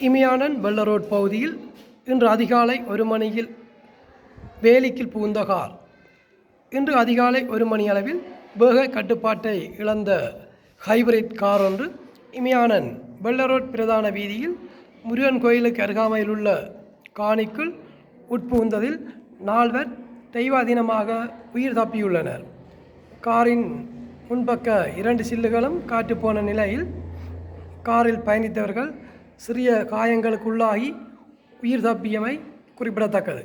இமியானன் வெள்ள ரோட் பகுதியில் இன்று அதிகாலை ஒரு மணியில் வேலிக்கில் புகுந்த கார் இன்று அதிகாலை ஒரு மணி அளவில் வேக கட்டுப்பாட்டை இழந்த ஹைபிரிட் கார் ஒன்று இமியானன் வெள்ள ரோட் பிரதான வீதியில் முருகன் கோயிலுக்கு அருகாமையில் உள்ள காணிக்குள் உட்புகுந்ததில் நால்வர் தெய்வாதீனமாக உயிர் தப்பியுள்ளனர். காரின் முன்பக்க இரண்டு சில்லுகளும் காட்டுப்போன போன நிலையில் காரில் பயணித்தவர்கள் சிறிய காயங்களுக்குள்ளாகி உயிர் தப்பியமை குறிப்பிடத்தக்கது.